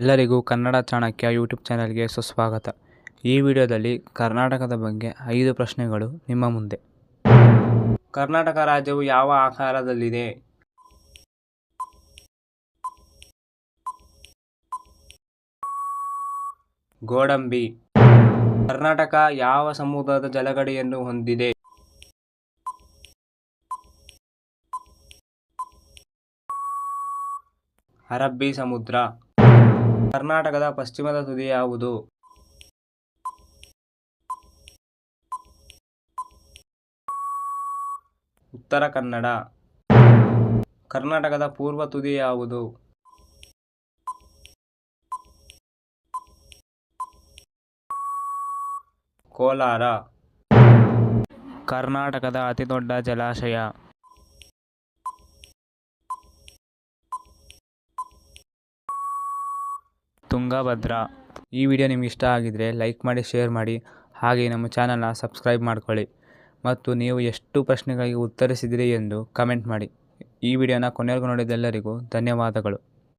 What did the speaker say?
ಎಲ್ಲರಿಗೂ ಕನ್ನಡ ಚಾಣಕ್ಯ ಯೂಟ್ಯೂಬ್ ಚಾನಲ್ಗೆ ಸುಸ್ವಾಗತ. ಈ ವಿಡಿಯೋದಲ್ಲಿ ಕರ್ನಾಟಕದ ಬಗ್ಗೆ ಐದು ಪ್ರಶ್ನೆಗಳು ನಿಮ್ಮ ಮುಂದೆ. ಕರ್ನಾಟಕ ರಾಜ್ಯವು ಯಾವ ಆಕಾರದಲ್ಲಿದೆ? ಗೋಡಂಬಿ. ಕರ್ನಾಟಕ ಯಾವ ಸಮುದ್ರದ ಜಲಗಡಿಯನ್ನು ಹೊಂದಿದೆ? ಅರಬ್ಬಿ ಸಮುದ್ರ. ಕರ್ನಾಟಕದ ಪಶ್ಚಿಮದ ತುದಿ ಯಾವುದು? ಉತ್ತರ ಕನ್ನಡ. ಕರ್ನಾಟಕದ ಪೂರ್ವ ತುದಿ ಯಾವುದು? ಕೋಲಾರ. ಕರ್ನಾಟಕದ ಅತಿದೊಡ್ಡ ಜಲಾಶಯ. ತುಂಗಭದ್ರಾ. ಈ ವಿಡಿಯೋ ನಿಮ್ಗೆ ಇಷ್ಟ ಆಗಿದರೆ ಲೈಕ್ ಮಾಡಿ, ಶೇರ್ ಮಾಡಿ, ಹಾಗೆ ನಮ್ಮ ಚಾನಲ್ನ ಸಬ್ಸ್ಕ್ರೈಬ್ ಮಾಡ್ಕೊಳ್ಳಿ. ಮತ್ತು ನೀವು ಎಷ್ಟು ಪ್ರಶ್ನೆಗಳಿಗೆ ಉತ್ತರಿಸಿದಿರಿ ಎಂದು ಕಮೆಂಟ್ ಮಾಡಿ. ಈ ವಿಡಿಯೋನ ಕೊನೆವರೆಗೂ ನೋಡಿದ್ದೆಲ್ಲರಿಗೂ ಧನ್ಯವಾದಗಳು.